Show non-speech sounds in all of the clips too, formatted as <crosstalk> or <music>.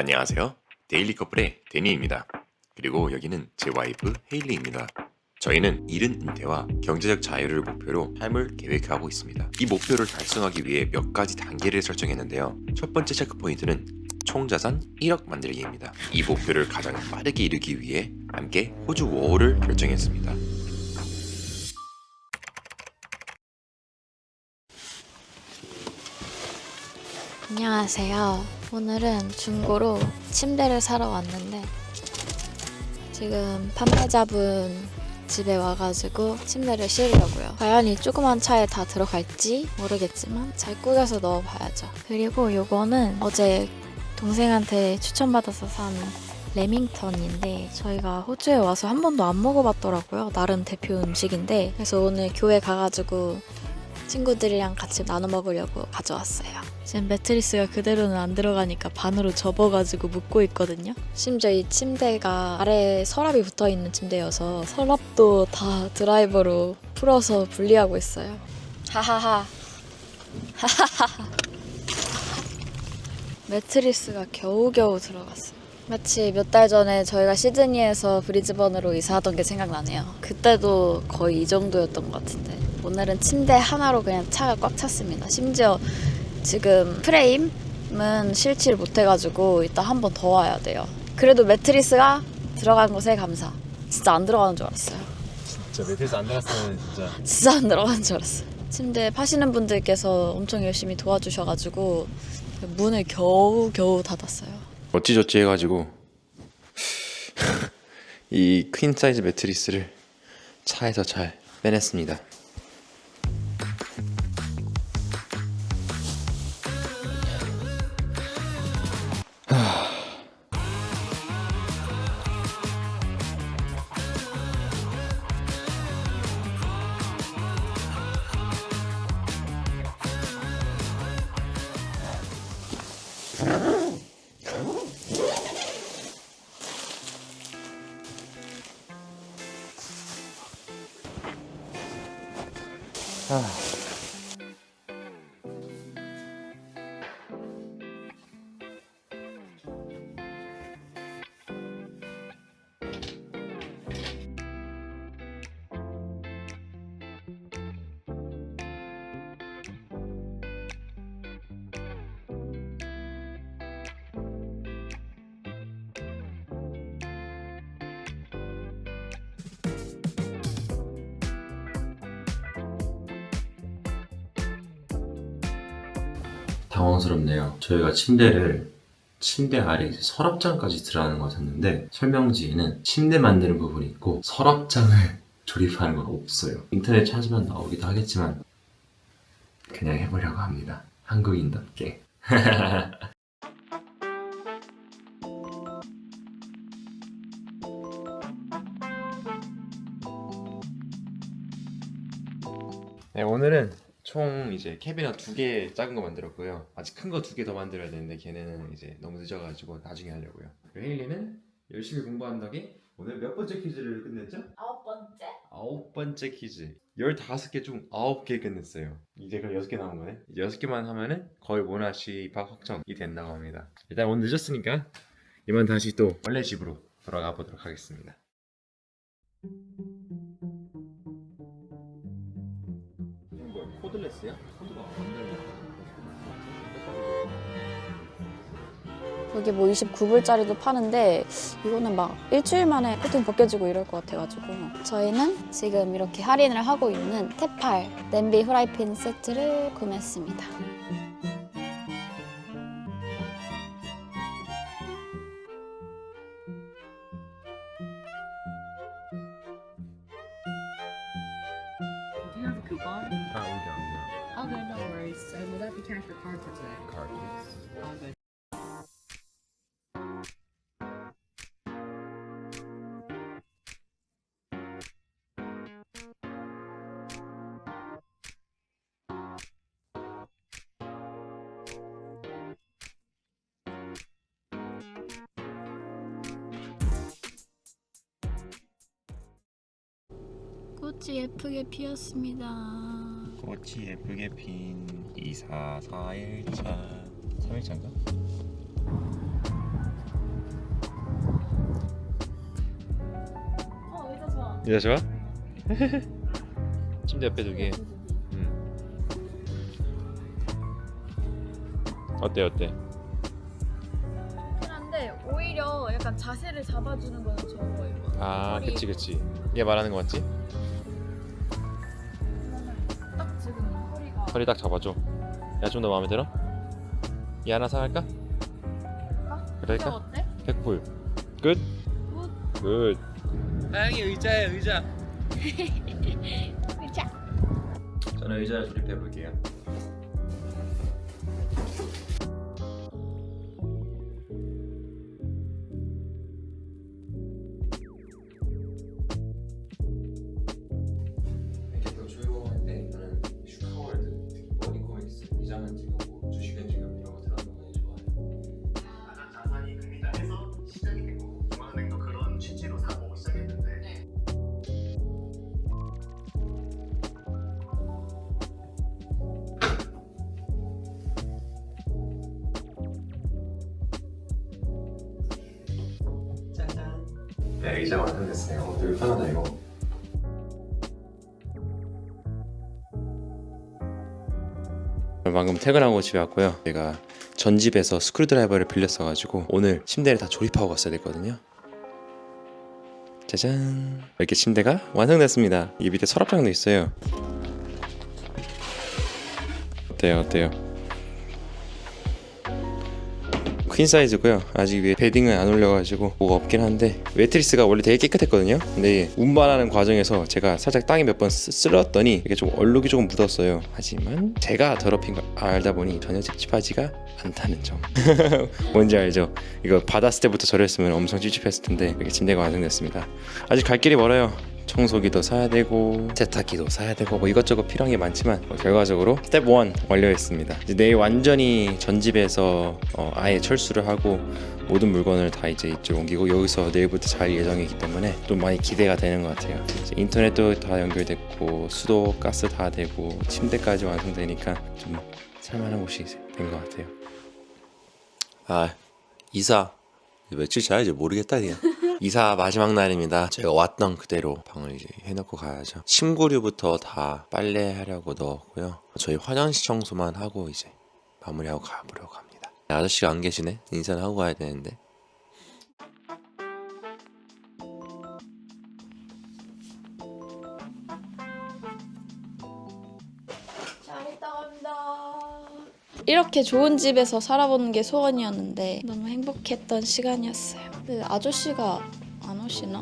안녕하세요. 데일리 커플의 데니입니다. 그리고 여기는 제 와이프 헤일리입니다. 저희는 이른 은퇴와 경제적 자유를 목표로 삶을 계획하고 있습니다. 이 목표를 달성하기 위해 몇 가지 단계를 설정했는데요. 첫 번째 체크 포인트는 총자산 1억 만들기입니다. 이 목표를 가장 빠르게 이루기 위해 함께 호주 워홀을 결정했습니다. 안녕하세요. 오늘은 중고로 침대를 사러 왔는데 지금 판매자분 집에 와가지고 침대를 실으려고요. 과연 이 조그만 차에 다 들어갈지 모르겠지만 잘 꾸겨서 넣어봐야죠. 그리고 요거는 어제 동생한테 추천받아서 산 레밍턴인데 저희가 호주에 와서 한 번도 안 먹어봤더라고요. 나름 대표 음식인데 그래서 오늘 교회 가가지고 친구들이랑 같이 나눠 먹으려고 가져왔어요. 지금 매트리스가 그대로는 안 들어가니까 반으로 접어가지고 묶고 있거든요. 심지어 이 침대가 아래에 서랍이 붙어 있는 침대여서 서랍도 다 드라이버로 풀어서 분리하고 있어요. 하하하. 하하하. 매트리스가 겨우겨우 들어갔어요. 마치 몇 달 전에 저희가 시드니에서 브리즈번으로 이사하던 게 생각나네요. 그때도 거의 이 정도였던 것 같은데 오늘은 침대 하나로 그냥 차가 꽉 찼습니다. 심지어 지금 프레임은 실치를 못해가지고 이따 한 번 더 와야 돼요. 그래도 매트리스가 들어간 것에 감사. 진짜 안 들어가는 줄 알았어요. 진짜 매트리스 안 들어갔으면 진짜 진짜 안 들어가는 줄 알았어요. 침대 파시는 분들께서 엄청 열심히 도와주셔가지고 문을 겨우 겨우 닫았어요. 어찌저찌 해가지고 <laughs> 이 퀸 사이즈 매트리스를 차에서 잘 빼냈습니다. 당황스럽네요. 저희가 침대를 침대 아래 서랍장까지 들어가는 것 같았는데 설명지에는 침대 만드는 부분이 있고 서랍장을 <laughs> 조립하는 건 없어요. 인터넷 찾으면 나오기도 하겠지만 그냥 해보려고 합니다. 한국인답게. <laughs> 네, 오늘은 총 이제 캐비너 두 개 작은 거 만들었고요. 아직 큰 거 두 개 더 만들어야 되는데 걔네는 이제 너무 늦어가지고 나중에 하려고요. 그리고 헤일리는 열심히 공부한 덕에 오늘 몇 번째 퀴즈를 끝냈죠? 아홉 번째? 아홉 번째 퀴즈. 15개 중 아홉 개 끝냈어요. 이제 그럼 여섯 개 남은 거네. 여섯 개만 하면은 거의 모나시 입학 확정이 된다고 합니다. 일단 오늘 늦었으니까 이만 다시 또 원래 집으로 돌아가 보도록 하겠습니다. 코드레스야? 코드가 안 달려. 여기 뭐 29불짜리도 파는데 이거는 막 일주일 만에 코팅 벗겨지고 이럴 것 같아가지고 저희는 지금 이렇게 할인을 하고 있는 테팔 냄비 후라이팬 세트를 구매했습니다. 꽃이 예쁘게 피었습니다. 꽃이 예쁘게 핀 2441차 3일차인가? 어, 의자 좋아. 여자 좋아? 침대 옆에 두기 네, 음. 어때 어때? 그한데 오히려 약간 자세를 잡아주는 거는 좋은 거예요. 아 그치 그치 얘 말하는 거 맞지? 허리 딱 잡아줘 야 좀 더 마음에 들어? 얘 하나 사갈까? 그럴까? 어때? 백불 끝? 굿 다행히 의자에 의자 <laughs> 의자. 저는 의자를 조립해 볼게요 네 의자 완성됐어요 어, 되게 편하다 이거 방금 퇴근하고 집에 왔고요. 제가 전 집에서 스크루드라이버를 빌렸어가지고 오늘 침대를 다 조립하고 갔어야 됐거든요. 짜잔. 이렇게 침대가 완성됐습니다. 이 밑에 서랍장도 있어요. 어때요 어때요 퀸 사이즈고요. 아직 위에 패딩은 안 올려가지고 뭐가 없긴 한데 매트리스가 원래 되게 깨끗했거든요. 근데 운반하는 과정에서 제가 살짝 땅에 몇 번 쓸었더니 이게 좀 얼룩이 조금 묻었어요. 하지만 제가 더럽힌 걸 알다 보니 전혀 찝찝하지가 않다는 점. <laughs> 뭔지 알죠? 이거 받았을 때부터 저랬으면 엄청 찝찝했을 텐데 이렇게 침대가 완성됐습니다. 아직 갈 길이 멀어요. 청소기도 사야 되고 세탁기도 사야 되고 뭐 이것저것 필요한 게 많지만 뭐 결과적으로 스텝 1 완료했습니다. 이제 내일 완전히 전집에서 어, 아예 철수를 하고 모든 물건을 다 이제 이쪽 옮기고 여기서 내일부터 잘 예정이기 때문에 좀 많이 기대가 되는 것 같아요. 인터넷도 다 연결됐고 수도 가스 다 되고 침대까지 완성되니까 좀 살만한 곳이 된 것 같아요. 아 이사 며칠 자야지 모르겠다 그냥. 이사 마지막 날입니다. 제가 왔던 그대로 방을 이제 해놓고 가야죠. 침구류부터 다 빨래하려고 넣었고요. 저희 화장실 청소만 하고 이제 마무리하고 가보려고 합니다. 아저씨가 안 계시네. 인사를 하고 가야 되는데. 이렇게 좋은 집에서 살아보는 게 소원이었는데 너무 행복했던 시간이었어요. 근데 아저씨가 안 오시나?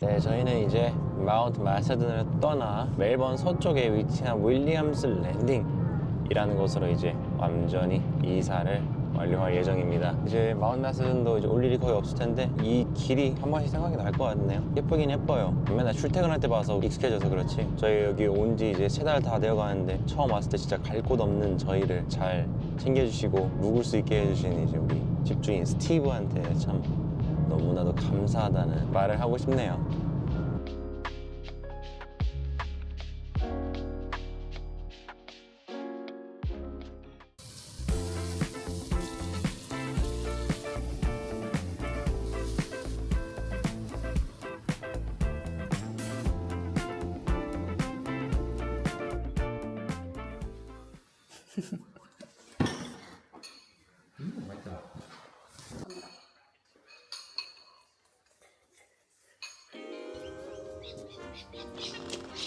네, 저희는 이제 마운트 마세든을 떠나 멜번 서쪽에 위치한 윌리엄스 랜딩이라는 곳으로 이제 완전히 이사를 완료할 예정입니다. 이제 마세든도 이제 올 일이 거의 없을 텐데 이 길이 한 번씩 생각이 날 것 같네요. 예쁘긴 예뻐요. 맨날 출퇴근할 때 봐서 익숙해져서 그렇지. 저희 여기 온 지 이제 세 달 다 되어 가는데 처음 왔을 때 진짜 갈 곳 없는 저희를 잘 챙겨주시고 묵을 수 있게 해주신 이제 우리 집주인 스티브한테 참 너무나도 감사하다는 말을 하고 싶네요.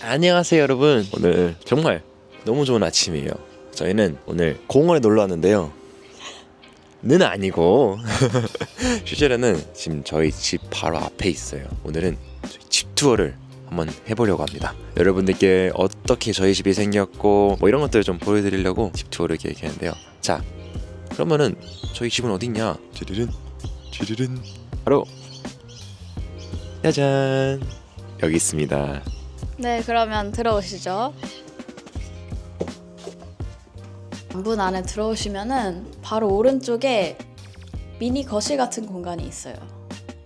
안녕하세요 여러분. 오늘 정말 너무 좋은 아침이에요. 저희는 오늘 공원에 놀러 왔는데요. 는 아니고 <laughs> 실제로는 지금 저희 집 바로 앞에 있어요. 오늘은 저희 집 투어를 한번 해보려고 합니다. 여러분들께 어떻게 저희 집이 생겼고 뭐 이런 것들을 좀 보여드리려고 집 투어를 계획했는데요. 자 그러면은 저희 집은 어딨냐? 찌르른 찌르른 바로 짜잔. 여기 있습니다. 네, 그러면 들어오시죠. 문 안에 들어오시면은 바로 오른쪽에 미니 거실 같은 공간이 있어요.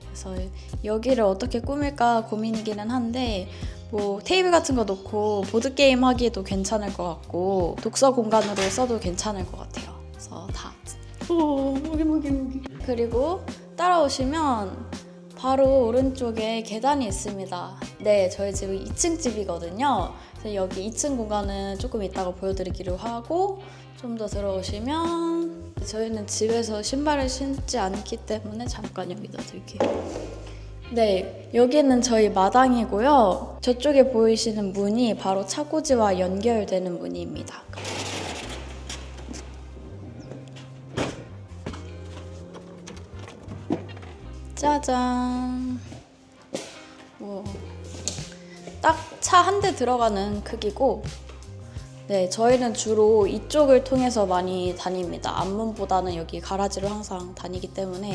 그래서 여기를 어떻게 꾸밀까 고민이기는 한데 뭐 테이블 같은 거 놓고 보드 게임 하기에도 괜찮을 것 같고 독서 공간으로 써도 괜찮을 것 같아요. 그래서 다. 오, 모기 모기 모기. 그리고 따라오시면 바로 오른쪽에 계단이 있습니다. 네, 저희 집은 2층 집이거든요. 그래서 여기 2층 공간은 조금 이따가 보여드리기로 하고 좀 더 들어오시면 저희는 집에서 신발을 신지 않기 때문에 잠깐 여기 넣어드릴게요. 네, 여기는 저희 마당이고요. 저쪽에 보이시는 문이 바로 차고지와 연결되는 문입니다. 짜잔. 뭐, 딱 차 한 대 들어가는 크기고, 네, 저희는 주로 이쪽을 통해서 많이 다닙니다. 앞문보다는 여기 가라지로 항상 다니기 때문에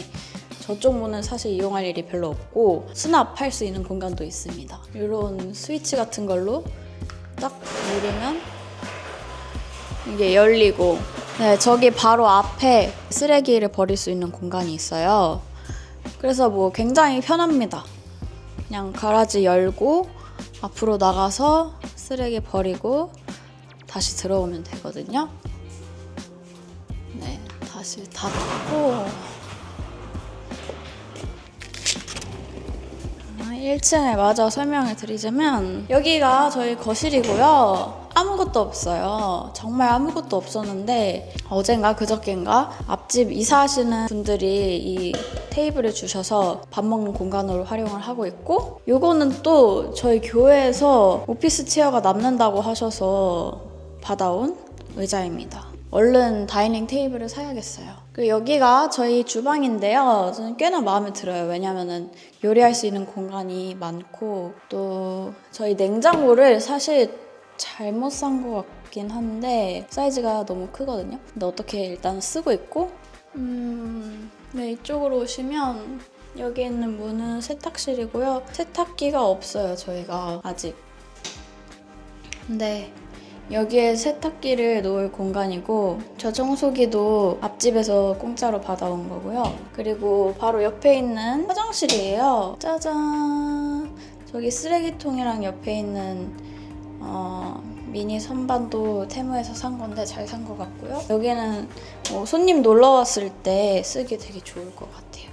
저쪽 문은 사실 이용할 일이 별로 없고 수납할 수 있는 공간도 있습니다. 이런 스위치 같은 걸로 딱 누르면 이게 열리고 네, 저기 바로 앞에 쓰레기를 버릴 수 있는 공간이 있어요. 그래서 뭐 굉장히 편합니다. 그냥 가라지 열고 앞으로 나가서 쓰레기 버리고 다시 들어오면 되거든요. 네, 다시 닫고 1층을 마저 설명을 드리자면 여기가 저희 거실이고요. 아무것도 없어요. 정말 아무것도 없었는데 어젠가 그저께인가 앞집 이사하시는 분들이 이 테이블을 주셔서 밥 먹는 공간으로 활용을 하고 있고 요거는 또 저희 교회에서 오피스 체어가 남는다고 하셔서 받아온 의자입니다. 얼른 다이닝 테이블을 사야겠어요. 그리고 여기가 저희 주방인데요. 저는 꽤나 마음에 들어요. 왜냐면은 요리할 수 있는 공간이 많고 또 저희 냉장고를 사실 잘못 산 것 같긴 한데 사이즈가 너무 크거든요. 근데 어떻게 일단 쓰고 있고 음, 네 이쪽으로 오시면 여기 있는 문은 세탁실이고요. 세탁기가 없어요 저희가 아직. 근데 여기에 세탁기를 놓을 공간이고 저 청소기도 앞집에서 공짜로 받아온 거고요. 그리고 바로 옆에 있는 화장실이에요. 짜잔. 저기 쓰레기통이랑 옆에 있는 어, 미니 선반도 테무에서 산 건데 잘 산 것 같고요. 여기는 뭐 손님 놀러 왔을 때 쓰기 되게 좋을 것 같아요.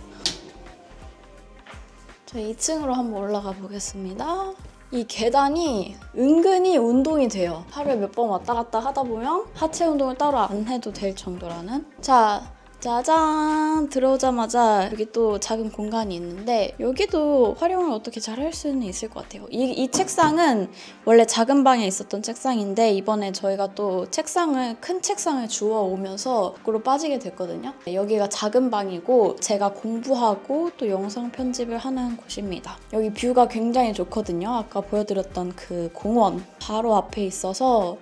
저희 2층으로 한번 올라가 보겠습니다. 이 계단이 은근히 운동이 돼요. 하루에 몇 번 왔다 갔다 하다 보면 하체 운동을 따로 안 해도 될 정도라는. 자, 짜잔! 들어오자마자 여기 또 작은 공간이 있는데 여기도 활용을 어떻게 잘 할 수는 있을 것 같아요. 이, 이 책상은 원래 작은 방에 있었던 책상인데 이번에 저희가 또 책상을 큰 책상을 주워 오면서 거꾸로 빠지게 됐거든요. 여기가 작은 방이고 제가 공부하고 또 영상 편집을 하는 곳입니다. 여기 뷰가 굉장히 좋거든요. 아까 보여드렸던 그 공원 바로 앞에 있어서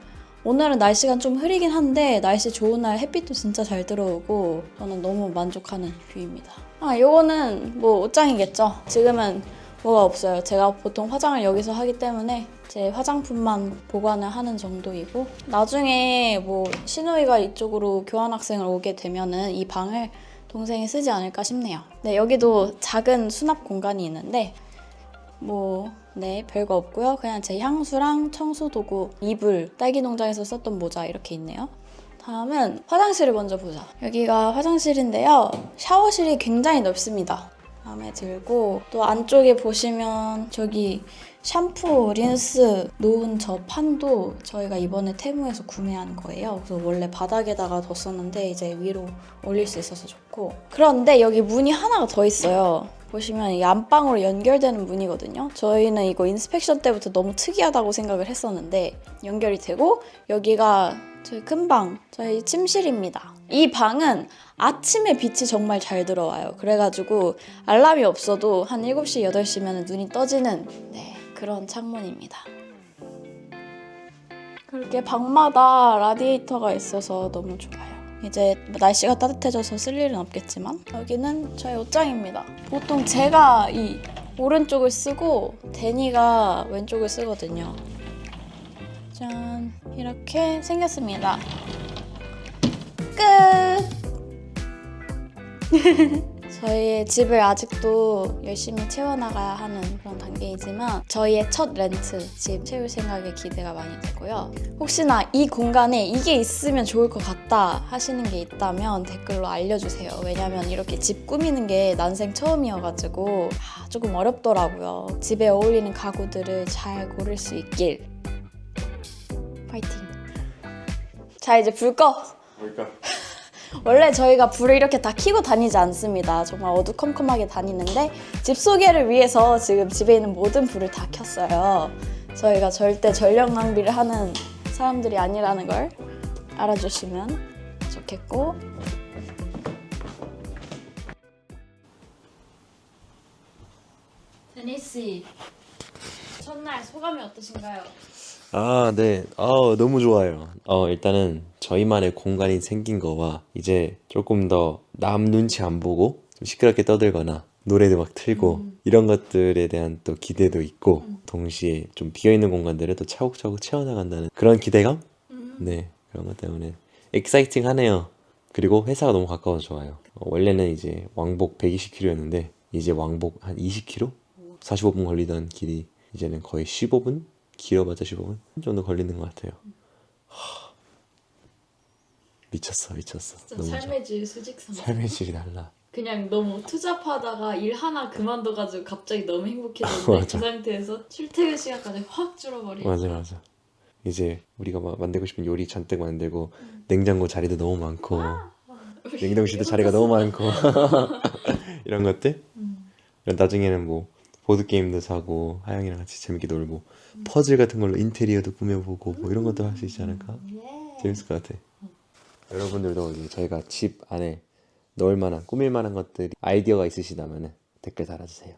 오늘은 날씨가 좀 흐리긴 한데 날씨 좋은 날 햇빛도 진짜 잘 들어오고 저는 너무 만족하는 뷰입니다. 아, 요거는 뭐 옷장이겠죠. 지금은 뭐가 없어요. 제가 보통 화장을 여기서 하기 때문에 제 화장품만 보관을 하는 정도이고 나중에 뭐 신우이가 이쪽으로 교환학생을 오게 되면은 이 방을 동생이 쓰지 않을까 싶네요. 네, 여기도 작은 수납 공간이 있는데 뭐, 네, 별거 없고요. 그냥 제 향수랑 청소도구, 이불, 딸기 농장에서 썼던 모자 이렇게 있네요. 다음은 화장실을 먼저 보자. 여기가 화장실인데요. 샤워실이 굉장히 넓습니다. 마음에 들고 또 안쪽에 보시면 저기 샴푸, 린스 놓은 저 판도 저희가 이번에 테무에서 구매한 거예요. 그래서 원래 바닥에다가 뒀었는데 이제 위로 올릴 수 있어서 좋고 그런데 여기 문이 하나가 더 있어요. 보시면 이 안방으로 연결되는 문이거든요. 저희는 이거 인스펙션 때부터 너무 특이하다고 생각을 했었는데 연결이 되고 여기가 저희 큰 방, 저희 침실입니다. 이 방은 아침에 빛이 정말 잘 들어와요. 그래가지고 알람이 없어도 한 7시, 8시면 눈이 떠지는 네, 그런 창문입니다. 그렇게 방마다 라디에이터가 있어서 너무 좋아요. 이제 날씨가 따뜻해져서 쓸 일은 없겠지만 여기는 저희 옷장입니다. 보통 제가 이 오른쪽을 쓰고 데니가 왼쪽을 쓰거든요. 짠 이렇게 생겼습니다. 끝. <laughs> 저희의 집을 아직도 열심히 채워나가야 하는 그런 단계이지만 저희의 첫 렌트 집 채울 생각에 기대가 많이 되고요. 혹시나 이 공간에 이게 있으면 좋을 것 같다 하시는 게 있다면 댓글로 알려주세요. 왜냐면 이렇게 집 꾸미는 게 난생 처음이어가지고 아, 조금 어렵더라고요. 집에 어울리는 가구들을 잘 고를 수 있길. 파이팅. 자 이제 불 꺼. 뭘까? 원래 저희가 불을 이렇게 다 켜고 다니지 않습니다. 정말 어두컴컴하게 다니는데 집 소개를 위해서 지금 집에 있는 모든 불을 다 켰어요. 저희가 절대 전력 낭비를 하는 사람들이 아니라는 걸 알아주시면 좋겠고 데니 씨 첫날 소감이 어떠신가요? 아, 네. 아, 너무 좋아요. 어, 일단은 저희만의 공간이 생긴 거와 이제 조금 더 남 눈치 안 보고 좀 시끄럽게 떠들거나 노래도 막 틀고 이런 것들에 대한 또 기대도 있고 동시에 좀 비어있는 공간들을 또 차곡차곡 채워나간다는 그런 기대감? 네. 그런 것 때문에 엑사이팅 하네요. 그리고 회사가 너무 가까워서 좋아요. 어, 원래는 이제 왕복 120km였는데 이제 왕복 한 20km? 45분 걸리던 길이 이제는 거의 15분? 길어봤자 15분 정도 걸리는 것 같아요. 하, 미쳤어, 미쳤어. 너무 좋아. 질 수직상 삶의 질이 달라. 그냥 너무 투잡하다가 일 하나 그만둬가지고 갑자기 너무 행복해졌는데 <laughs> 맞아. 그 상태에서 출퇴근 시간까지 확 줄어버리고 맞아, 맞아. 이제 우리가 막 만들고 싶은 요리 잔뜩 만들고 냉장고 자리도 너무 많고 냉동실도 자리가 너무 많고 <laughs> 이런 것들. 나중에는 뭐 보드 게임도 사고 하영이랑 같이 재밌게 놀고 퍼즐 같은 걸로 인테리어도 꾸며보고 뭐 이런 것도 할 수 있지 않을까? 재밌을 것 같아. 여러분들도 이제 저희가 집 안에 넣을 만한 꾸밀 만한 것들이 아이디어가 있으시다면 댓글 달아주세요.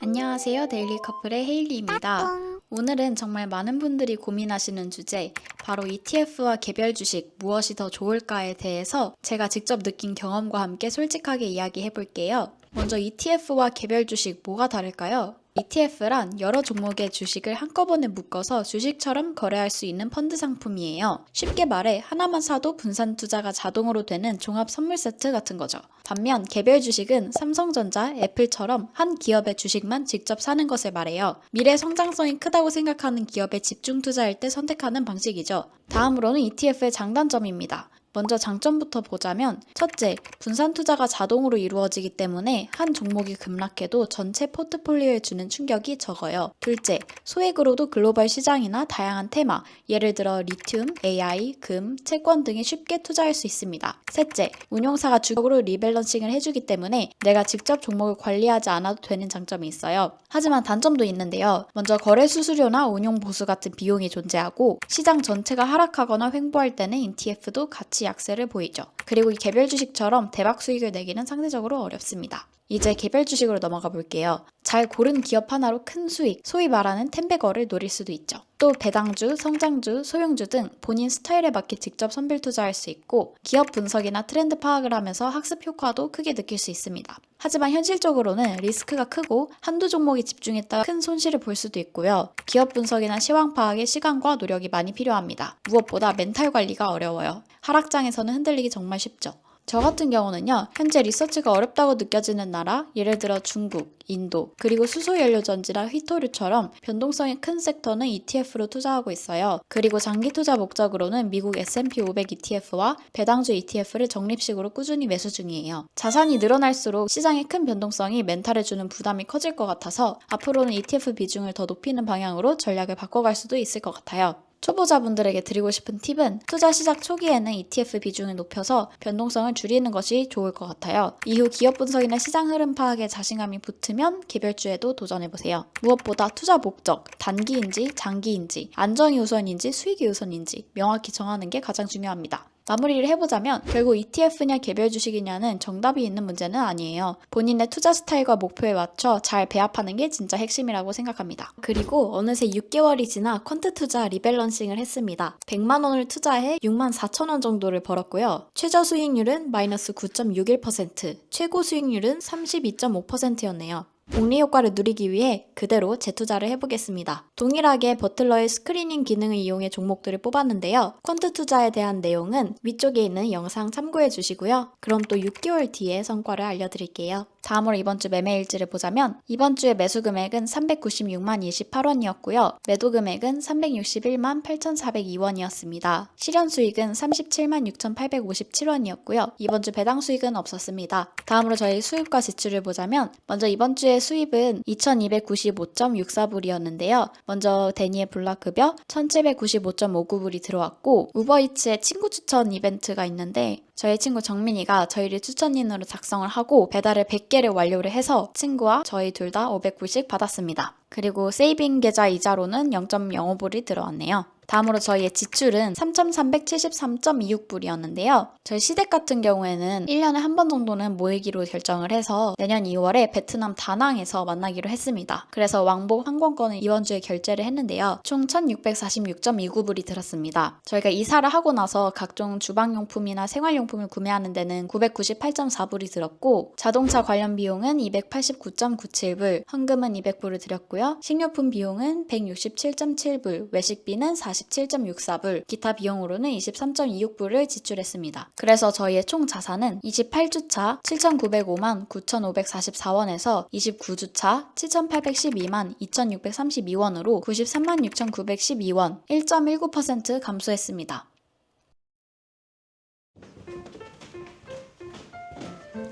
안녕하세요. 데일리 커플의 헤일리입니다. 오늘은 정말 많은 분들이 고민하시는 주제, 바로 ETF와 개별 주식 무엇이 더 좋을까에 대해서 제가 직접 느낀 경험과 함께 솔직하게 이야기해 볼게요. 먼저 ETF와 개별 주식 뭐가 다를까요? ETF란 여러 종목의 주식을 한꺼번에 묶어서 주식처럼 거래할 수 있는 펀드 상품이에요. 쉽게 말해 하나만 사도 분산 투자가 자동으로 되는 종합 선물 세트 같은 거죠. 반면 개별 주식은 삼성전자, 애플처럼 한 기업의 주식만 직접 사는 것을 말해요. 미래 성장성이 크다고 생각하는 기업에 집중 투자할 때 선택하는 방식이죠. 다음으로는 ETF의 장단점입니다. 먼저 장점부터 보자면 첫째, 분산 투자가 자동으로 이루어지기 때문에 한 종목이 급락해도 전체 포트폴리오에 주는 충격이 적어요. 둘째, 소액으로도 글로벌 시장이나 다양한 테마, 예를 들어 리튬, AI, 금, 채권 등에 쉽게 투자할 수 있습니다. 셋째, 운용사가 주력으로 리밸런싱을 해주기 때문에 내가 직접 종목을 관리하지 않아도 되는 장점이 있어요. 하지만 단점도 있는데요. 먼저 거래 수수료나 운용 보수 같은 비용이 존재하고 시장 전체가 하락하거나 횡보할 때는 ETF도 같이 약세를 보이죠. 그리고 이 개별 주식처럼 대박 수익을 내기는 상대적으로 어렵습니다. 이제 개별 주식으로 넘어가 볼게요. 잘 고른 기업 하나로 큰 수익, 소위 말하는 텐베거를 노릴 수도 있죠. 또 배당주, 성장주, 소형주 등 본인 스타일에 맞게 직접 선별 투자할 수 있고 기업 분석이나 트렌드 파악을 하면서 학습 효과도 크게 느낄 수 있습니다. 하지만 현실적으로는 리스크가 크고 한두 종목에 집중했다가 큰 손실을 볼 수도 있고요. 기업 분석이나 시황 파악에 시간과 노력이 많이 필요합니다. 무엇보다 멘탈 관리가 어려워요. 하락장에서는 흔들리기 정말 쉽죠. 저 같은 경우는요, 현재 리서치가 어렵다고 느껴지는 나라, 예를 들어 중국, 인도, 그리고 수소연료전지나 휘토류처럼 변동성이 큰 섹터는 ETF로 투자하고 있어요. 그리고 장기 투자 목적으로는 미국 S&P 500 ETF와 배당주 ETF를 적립식으로 꾸준히 매수 중이에요. 자산이 늘어날수록 시장의 큰 변동성이 멘탈에 주는 부담이 커질 것 같아서 앞으로는 ETF 비중을 더 높이는 방향으로 전략을 바꿔갈 수도 있을 것 같아요. 초보자분들에게 드리고 싶은 팁은 투자 시작 초기에는 ETF 비중을 높여서 변동성을 줄이는 것이 좋을 것 같아요. 이후 기업 분석이나 시장 흐름 파악에 자신감이 붙으면 개별주에도 도전해보세요. 무엇보다 투자 목적, 단기인지 장기인지, 안정이 우선인지 수익이 우선인지 명확히 정하는 게 가장 중요합니다. 마무리를 해보자면 결국 ETF냐 개별 주식이냐는 정답이 있는 문제는 아니에요. 본인의 투자 스타일과 목표에 맞춰 잘 배합하는 게 진짜 핵심이라고 생각합니다. 그리고 어느새 6개월이 지나 퀀트 투자 리밸런싱을 했습니다. 100만 원을 투자해 6만 4천 원 정도를 벌었고요. 최저 수익률은 마이너스 9.61%, 최고 수익률은 32.5%였네요. 복리 효과를 누리기 위해 그대로 재투자를 해보겠습니다. 동일하게 버틀러의 스크리닝 기능을 이용해 종목들을 뽑았는데요. 퀀트 투자에 대한 내용은 위쪽에 있는 영상 참고해 주시고요. 그럼 또 6개월 뒤에 성과를 알려드릴게요. 다음으로 이번 주 매매 일지를 보자면 이번 주의 매수 금액은 396만 28원이었고요. 매도 금액은 361만 8,402원이었습니다. 실현 수익은 37만 6,857원이었고요. 이번 주 배당 수익은 없었습니다. 다음으로 저희 수입과 지출을 보자면 먼저 이번 주의 수입은 2,295.64불이었는데요. 먼저 데니의 블락급여 1,795.59불이 들어왔고 우버이츠의 친구 추천 이벤트가 있는데 저희 친구 정민이가 저희를 추천인으로 작성을 하고 배달을 100개를 완료를 해서 친구와 저희 둘 다 500불씩 받았습니다. 그리고 세이빙 계좌 이자로는 0.05불이 들어왔네요. 다음으로 저희의 지출은 3,373.26불이었는데요. 저희 시댁 같은 경우에는 1년에 한 번 정도는 모이기로 결정을 해서 내년 2월에 베트남 다낭에서 만나기로 했습니다. 그래서 왕복 항공권을 이번 주에 결제를 했는데요. 총 1,646.29불이 들었습니다. 저희가 이사를 하고 나서 각종 주방용품이나 생활용품을 구매하는 데는 998.4불이 들었고 자동차 관련 비용은 289.97불, 현금은 200불을 들였고요. 식료품 비용은 167.7불, 외식비는 47.64불, 기타 비용으로는 23.26불을 지출했습니다. 그래서 저희의 총 자산은 28주차 7,905만 9,544원에서 29주차 7,812만 2,632원으로 93만 6,912원, 1.19% 감소했습니다.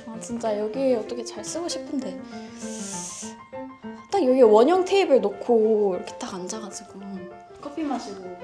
아 진짜 여기 어떻게 잘 쓰고 싶은데 딱 여기 원형 테이블 놓고 이렇게 딱 앉아가지고 커피 마시고